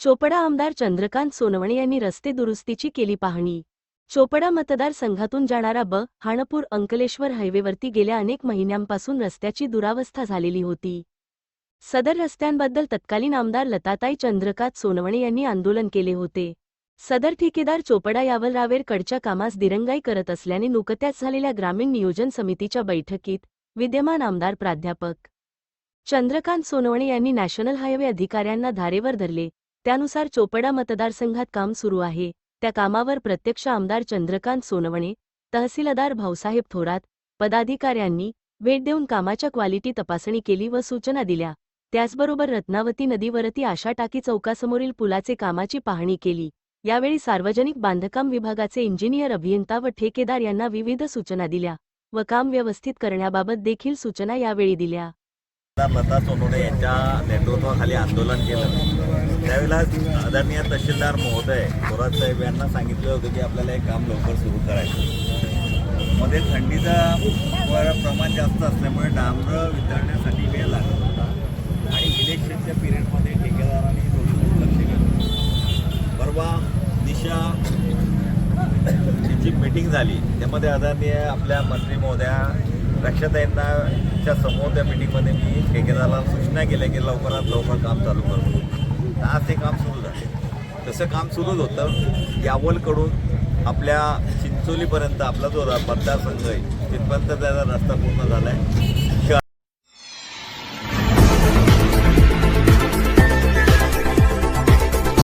चोपडा आमदार चंद्रकांत सोनवणे यांनी रस्ते दुरुस्तीची केली पाहणी. चोपडा मतदारसंघातून जाणारा ब हाणपूर अंकलेश्वर हायवेवरती गेल्या अनेक महिन्यांपासून रस्त्याची दुरावस्था झालेली होती. सदर रस्त्यांबद्दल तत्कालीन आमदार लताताई चंद्रकांत सोनवणे यांनी आंदोलन केले होते. सदर ठेकेदार चोपडा यावलरावेरकडच्या कामास दिरंगाई करत असल्याने नुकत्याच झालेल्या ग्रामीण नियोजन समितीच्या बैठकीत विद्यमान आमदार प्राध्यापक चंद्रकांत सोनवणे यांनी नॅशनल हायवे अधिकाऱ्यांना धारेवर धरले. त्यानुसार चोपडा मतदारसंघात काम सुरू आहे. त्या कामावर प्रत्यक्ष आमदार चंद्रकांत सोनवणे तहसीलदार भाऊसाहेब थोरात पदाधिकाऱ्यांनी भेट देऊन कामाच्या क्वालिटी तपासणी केली व सूचना दिल्या. त्याचबरोबर रत्नावती नदीवरती आशा टाकी चौकासमोरील पुलाचे कामाची पाहणी केली. यावेळी सार्वजनिक बांधकाम विभागाचे इंजिनियर अभियंता व ठेकेदार यांना विविध सूचना दिल्या व काम व्यवस्थित करण्याबाबत देखील सूचना यावेळी दिल्या. लता सोनोने यांच्या नेतृत्वाखाली आंदोलन केलं. त्यावेळेला आदरणीय तहसीलदार महोदय थोरात साहेब यांना सांगितलं होतं की आपल्याला हे काम लवकर सुरू करायचं. मध्ये थंडीचं वर प्रमाण जास्त असल्यामुळे डांबर वितरण्यासाठी वेळ लागत होता आणि इलेक्शनच्या पिरियडमध्ये ठेकेदारांनी थोडं दुर्लक्ष केलं. परवा दिशा जी मीटिंग झाली. त्यामध्ये आदरणीय आपल्या मंत्री महोदया रक्षाताईंना च्या समोर त्या मिटिंगमध्ये मी ठेकेदाराला सूचना केल्या की लवकरात लवकर काम चालू करतो तर आज ते काम सुरू झाले. तसं काम सुरूच होतं. यावलकडून आपल्या चिंचोलीपर्यंत आपला जो मतदारसंघ आहे तिथपर्यंत त्याचा रस्ता पूर्ण झाला आहे